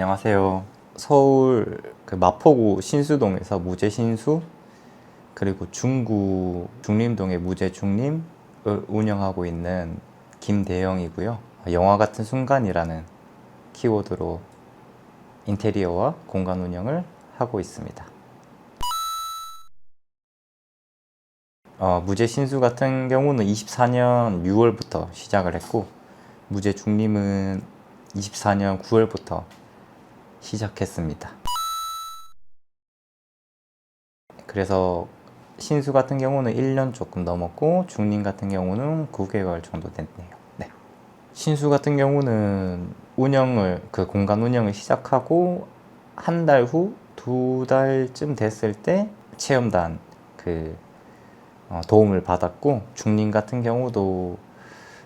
네, 안녕하세요. 서울 그 마포구 신수동에서 무제 신수 그리고 중구 중림동의 무제 중림을 운영하고 있는 김대영이고요. 영화 같은 순간이라는 키워드로 인테리어와 공간 운영을 하고 있습니다. 어, 무제 신수 같은 경우는 24년 6월부터 시작을 했고 무제 중림은 24년 9월부터 시작했습니다. 그래서 신수 같은 경우는 1년 조금 넘었고 중림 같은 경우는 9개월 정도 됐네요. 네. 신수 같은 경우는 운영을 그 공간 운영을 시작하고 한 달 후 두 달쯤 됐을 때 체험단 그 어, 도움을 받았고 중림 같은 경우도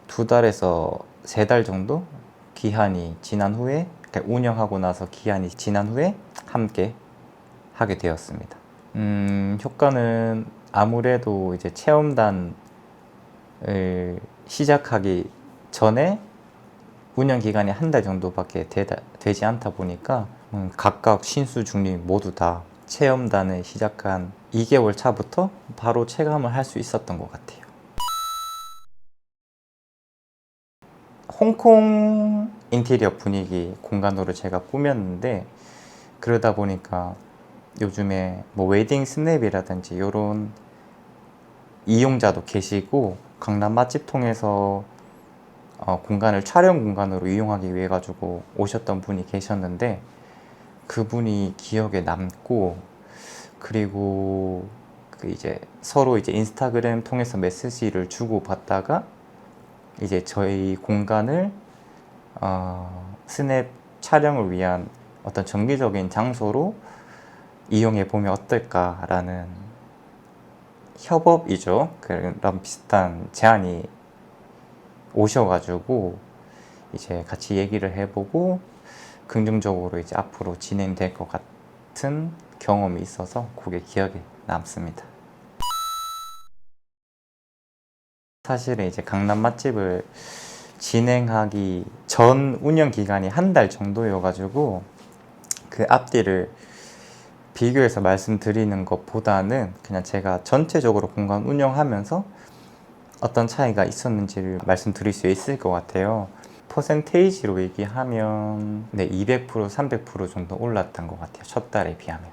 두 달에서 세 달 정도 기한이 지난 후에 운영하고 나서 기한이 지난 후에 함께 하게 되었습니다. 음, 효과는 아무래도 이제 체험단을 시작하기 전에 운영 기간이 한 달 정도밖에 되다, 되지 않다 보니까 음, 각각 신수 중립 모두 다 체험단을 시작한 2개월 차부터 바로 체감을 할 수 있었던 것 같아요. 홍콩 인테리어 분위기 공간으로 제가 꾸몄는데 그러다 보니까 요즘에 뭐 웨딩 스냅이라든지 이런 이용자도 계시고 강남 맛집 통해서 어, 공간을 촬영 공간으로 이용하기 위해 가지고 오셨던 분이 계셨는데 그분이 기억에 남고 그리고 그 이제 서로 이제 인스타그램 통해서 메시지를 주고 받다가 이제 저희 공간을 어, 스냅 촬영을 위한 어떤 정기적인 장소로 이용해 보면 어떨까라는 협업이죠. 그런 비슷한 제안이 오셔가지고 이제 같이 얘기를 해보고 긍정적으로 이제 앞으로 진행될 것 같은 경험이 있어서 그게 기억에 남습니다. 사실은 이제 강남 맛집을 진행하기 전 운영 기간이 한 달 정도여가지고 그 앞뒤를 비교해서 말씀드리는 것보다는 그냥 제가 전체적으로 공간 운영하면서 어떤 차이가 있었는지를 말씀드릴 수 있을 것 같아요. 퍼센테이지로 얘기하면 네, 200% 300% 정도 올랐던 것 같아요. 첫 달에 비하면.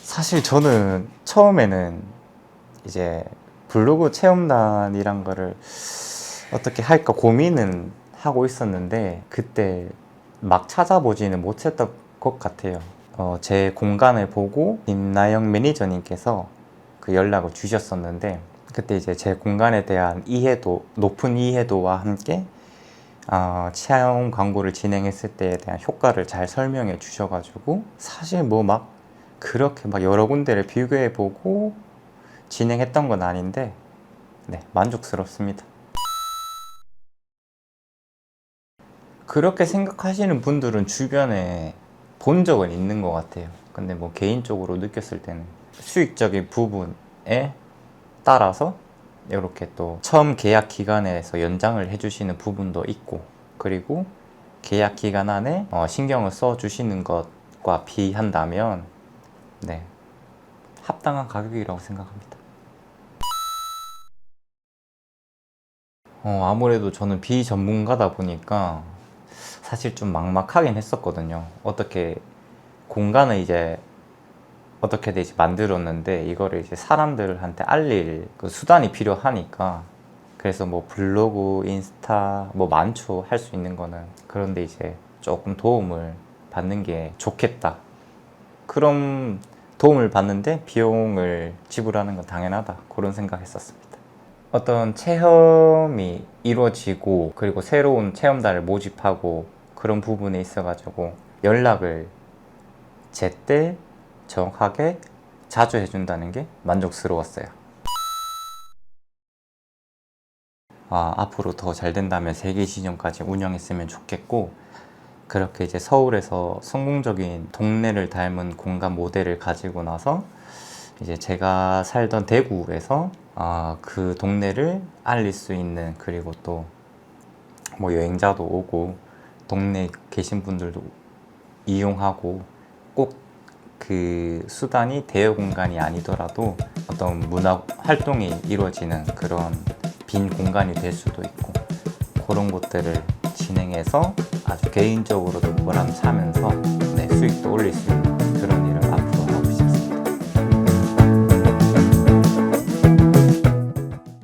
사실 저는 처음에는 이제 블로그 체험단이란 거를 어떻게 할까 고민은 하고 있었는데 그때 막 찾아보지는 못했던 것 같아요. 어, 제 공간을 보고 임나영 매니저님께서 그 연락을 주셨었는데 그때 이제 제 공간에 대한 이해도 높은 이해도와 함께 어, 체험 광고를 진행했을 때에 대한 효과를 잘 설명해 주셔가지고 사실 뭐 막 그렇게 막 여러 군데를 비교해 보고 진행했던 건 아닌데 네 만족스럽습니다. 그렇게 생각하시는 분들은 주변에 본 적은 있는 것 같아요. 근데 뭐 개인적으로 느꼈을 때는 수익적인 부분에 따라서 이렇게 또 처음 계약 기간에서 연장을 해주시는 부분도 있고 그리고 계약 기간 안에 어, 신경을 써 주시는 것과 비한다면 네 합당한 가격이라고 생각합니다. 어, 아무래도 저는 비전문가다 보니까 사실 좀 막막하긴 했었거든요. 어떻게 공간을 이제 어떻게 이제 만들었는데 이거를 이제 사람들한테 알릴 그 수단이 필요하니까 그래서 뭐 블로그, 인스타 뭐 많죠 할 수 있는 거는 그런데 이제 조금 도움을 받는 게 좋겠다. 그럼 도움을 받는데 비용을 지불하는 건 당연하다 그런 생각했었습니다. 어떤 체험이 이루어지고 그리고 새로운 체험단을 모집하고 그런 부분에 있어가지고 연락을 제때 정확하게 자주 해준다는 게 만족스러웠어요. 아, 앞으로 더 잘 된다면 세계 시즌까지 운영했으면 좋겠고 그렇게 이제 서울에서 성공적인 동네를 닮은 공간 모델을 가지고 나서 이제 제가 살던 대구에서 아, 그 동네를 알릴 수 있는 그리고 또 뭐 여행자도 오고 동네 계신 분들도 이용하고 꼭 그 수단이 대여 공간이 아니더라도 어떤 문화 활동이 이루어지는 그런 빈 공간이 될 수도 있고 그런 것들을 진행해서 아주 개인적으로도 보람 차면서 네, 수익도 올릴 수 있는